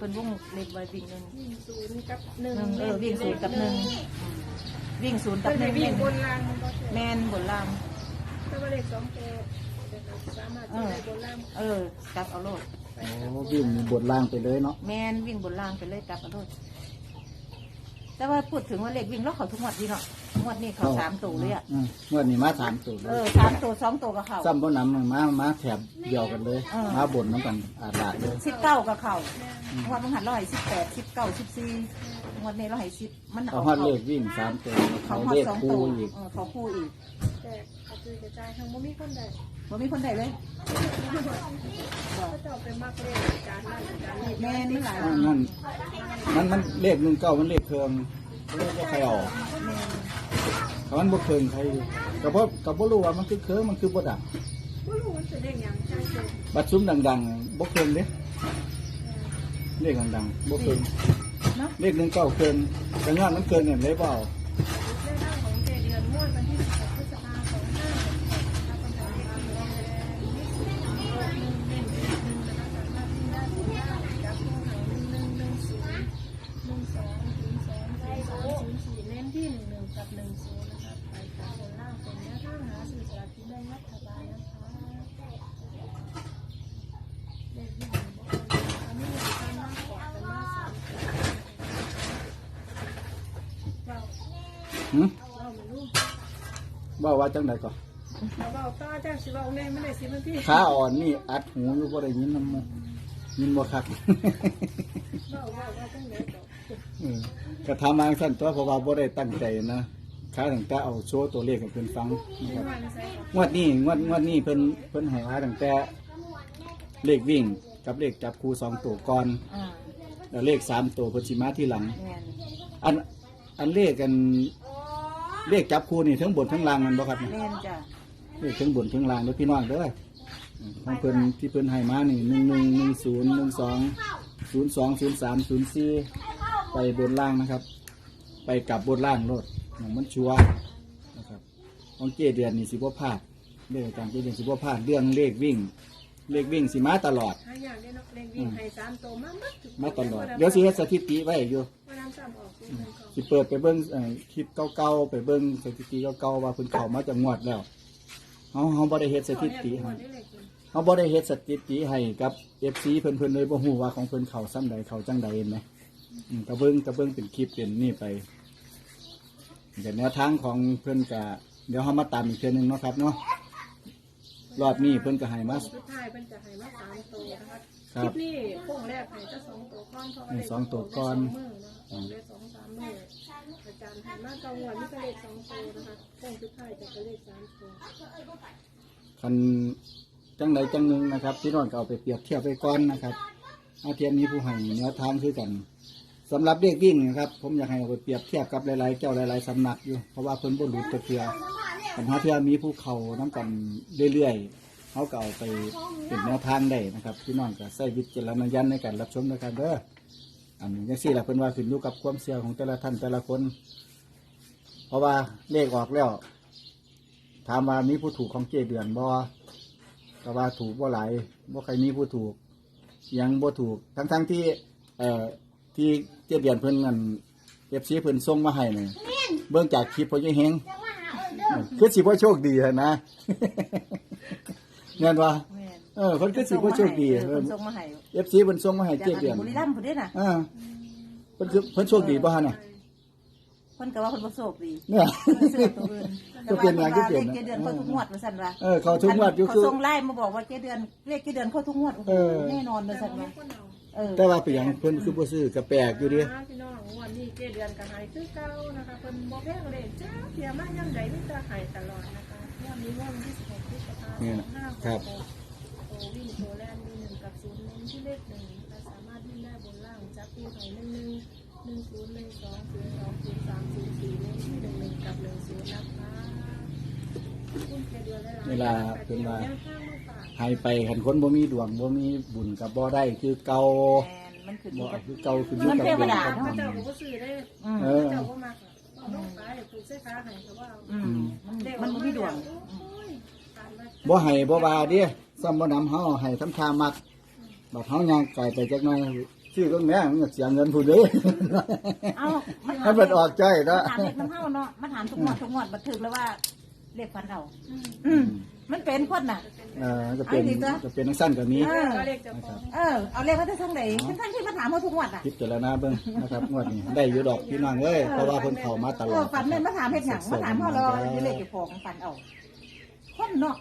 เพิ่นวงเล็กไว้วิ่งหนึ่งวิ่งศูนย์กับหนึ่งหนึ่งเออวิ่งศูนย์กับหนึ่งวิ่งศูนย์กัเป็บนหนึ่งวิ่งบนรางมันก็แมนบนล่างถ้าว่าเลขสองตัวสามารถจะได้บนรางเออกลับเอาโลดโอ้วิ่งบนล่างไปเลยเนาะแมนวิ่งบนล่างไปเลยกลับเอาโลดแต่ว่าพูดถึงว่าเล็กวิ่งแล้วเขาทุกงวดดีเนาะงวดนี้เขาสามตัวเลยอะอืมงวดนี้มาสามตัวเลเอยอสามตัวสองตัวกับเขาซ้ำบ่นำมา มาแถบเดียวกันเลยเออมาบนน้ำกันอาดลาดเลยสิบเก้ากับเขางวดมันหันร้อยสิบแปดสิบเก้าสิบสี่งวดนี้ร้อยสิบมันเขาเอาฮอดเขาเลขวิ่งสามตัวเขาเขาฮอดเลขสองคู่ตัวอีกเออเขาคู่อีกแต่กระจุยกระจายทางบ่มีคนใดมันมีคนใดเลยก็จะไปมักเลขการนั่นการนี่แมนไม่หลายอ่านั่นมันมันเลขหนึ่งเก้ามันเลขเครื่อง เลขบ่ใครออกถ้ามันบ่เครื่องใครก็บ่ก็บ่รู้ว่ามันคือเครื่องมันคือบ่ดังบ่รู้ว่าจะเลขหยังใช่เกินบัดซุ้มดังๆบ่เครื่องเด้เลขดังๆบ่เครื่องเนาะเลขหนึ่งเก้าเครื่องแต่งานมันเกินเนี่ยเลยเปล่า หึเราไม่รู้ว่าว่าจังใดก่อนเราเบาต้าจ้าสิเบาแน่ไม่ได้สิมันพี่ขาอ่อนนี่อัดหูอยู่บ่ได้ยินน้ำมูกยินบ่คักเบาเบาว่าจังเลยบอกเออก็ทำมาสั้นตัวเพราะว่าบ่ได้ตั้งใจนะค้าตั้งแต่เอาโชว์ตัวเลขให้เพิ่นฟังนะครับวันใส่ก่อนงวดนี้งวดงวดนี้เพิ่นเพิ่นให้มาตั้งแต่เลขวิ่งกับเลขจับคู่สองตัวก่อนอ่าแล้วเลขสามตัวเพิ่นสิมาทีหลังแมนอันอันเลขกัน เลขจับคู่นี่ทั้งบนทั้งล่างมันบ่ครับแมนจ้ะเลขทั้งบนทั้งล่างเด้อพี่น้องเด้อของเพิ่นที่เพิ่นให้มานี่หนึ่งหนึ่งหนึ่งศูนย์หนึ่งสองศูนย์สองศูนย์สามศูนย์สี่ไปบนล่างนะครับ ไปกลับบนล่างโลดอย่างมันชัวร์นะครับของเจเดือนนี่สิบ่พลาดเลขอาจารย์เจเดือนสิบ่พลาดเรื่องเลขวิ่ง เลขวิ่งสิมาตลอดหาอย่างได้เนาะเล่นวิ่งให้สามโตมามัดทุกมาตลอด เดี๋ยวสิเฮ็ดสถิติไว้อยู่ สิเปิดไปเบิ้งเอ่อคลิปเก่าๆไปเบิ้งสถิติเก่าๆว่าเพิ่นเข้ามาจากงวดแล้วเฮาเฮาบ่ได้เฮ็ดสถิติให้เฮาบ่ได้เฮ็ดสถิติให้กับ FC เพิ่นเพิ่นเลยบ่ฮู้ว่าของเพิ่นเข้าซ้ำใดเข้าจังใดเห็นไหมอืมก็เบิ่งก็เบิ่งเป็นคลิปเป็นนี่ไปแต่แนวทางของเพิ่นก็เดี๋ยวเฮามาตามอีกเทื่อนึงเนาะครับเนาะรอบนี้เพิ่นก็ให้มาสุดท้ายเป็นจะให้มาสามโตนะคะ ครัคลิบปนี้โค้งแรกให้จะสองโตก้อนเพราะว่าให้สองตัวก่อน มือนะคะเลขสองสามมืออาจารย์ให้มาเก้าวันนี่ก็เลขสองโตนะคะโค้งสุดท้ายจะเป็นเลขสามโตคันจังใดจังหนึ่งนะครับพี่น้องก็เอาไปเปรียบเทียบไปก่อนนะครับอาเทียมนี้ผู้ให้แนวทางคือกันสำหรับเด็กวิ่งนะครับผมอยากให้เอาไปเปรียบเทียบกับหลายๆเจ้าหลายๆสำนักอยู่เพราะว่าเพิ่นบ่หลุดตัวเทือปัญหาเทือมีผู้เขาน้ำกันเรื่อยๆ เขาก็เอาไปเป็นแนวทางได้นะครับพี่น้องก็ใช้วิจารณญาณในการรับชมนะครับเด้ออันนี้ยังสี่แหละเพิ่นว่าขึ้นอยู่กับความเชื่อของแต่ละท่านแต่ละคน เพราะว่าเลขออกแล้วถามว่ามีผู้ถูกของเจเดือนบ่ก็ว่าถูกบ่หลายบ่ใครมีผู้ถูก ยังบ่ถูกทั้งทั้งๆที่ เอ่อที่เจเดือนเพิ่นนั่นเอฟซีเพิ่นส่งมาให้นี่เบิ่งจากคลิปเพิ่นยังเฮงคือสิบ่โชคดีหั่นนะ เงินว่าแมนเออเพิ่นคือสิบ่โชคดีเออเพิ่นส่งมาให้เอฟซีเพิ่นส่งมาให้จากเจเดือนบุรีรัมย์พุ่นเด้น่ะอ่าเพิ่นคือเพิ่นโชคดีบ่ฮะเนี่ยเพิ่นก็ว่าเพิ่นบ่โชคดีเนี่ยเพิ่นซื้อตัวอื่นก็เปลี่ยนงานก็เปลี่ยนนะ เลขเจ็ดเดือนเข้าทุกงวดว่าซั่นว่าเออเขาทุกงวดอยู่เขาคือ ส่งไลน์มาบอกว่าเจ็ดเดือนเลขเจ็ดเดือนเข้าทุกงวดโอ้โหเออ แน่นอนว่าแต่ซั่นว่าว่าคนเอาเออแต่ว่าเป็นหยังเพิ่นคือบ่ซื้อก็แปลกอยู่เดิพี่น้องวันนี้เจเดือนก็หายคือเก่านะคะเพิ่นบ่แพงเลยจ้าเพียมายังใดนี่จะหายตลอดนะคะวันนี้วันที่16พฤ ษภาคม2566ครับโอวิ่งโซแลนมีหนึ่งกับศูนย์เน้นที่เลขหนึ่งและสามารถวิ่งได้บนล่างจับคู่ไห่หนึ่งหนึ่งหนึ่งศูนย์หนึ่งสองศูนย์สองศูนย์สามศูนย์สี่เน้นที่หนึ่งหนึ่งกับหนึ่งศูนย์นะคะคุณแค่เดือนละเวลาเป็นว่า แนวทางมาฝากให้ไปคันคนบ่มีดวงบ่มีบุญก็บ่ได้คือเก่าแมนมันขึ้นอบ่ยู่กับคือเก่าคืออยู่กับมันเทวดาดวงพระเจ้าก็บ่ซื้อได้อืมเอพอ ระเจ้าก็มากเอาลงไปถูกเส้นขาให้เขาว่าอืมมันมันบ่มีดวงโอ้ยตายแล้ว บ่ให้บ่ว่าเด้ซ้ำบ่นำเฮาให้ทำทามักบัดเฮาย่างไกลไปจักหน่อยชื่อก็แม่มันก็เสียเงินผู้เด้เอามันให้มันออกใจมานะถามเด็กน้ำเฮาเนาะมาถามทุกงวดทุกงวดบันทึกแล้วว่าเรียกฟันเอาอืมอืมมันเป็นคนน่ะ เออจะเป็นเอาอีกแล้วจะเป็นทั้งสั้นกับนี้ เออ ก็เลขเจะฟ้าของเออเอาเลขมาได้ทั้งไหนทั้งทั้งที่มาถามเขาทุกงวดอะคิดแต่ละนาเบิ่งนะครับงวดนี้ได้อยู่ดอกพี่น้องเอ้ยเพราะว่าเพิ่นเข้ามาตลเอออด ฝันแม่นมาถามเฮ็ดหยังมาถามเขาเราอยู่เลขอยู่ของฟันเอาคนเนาะ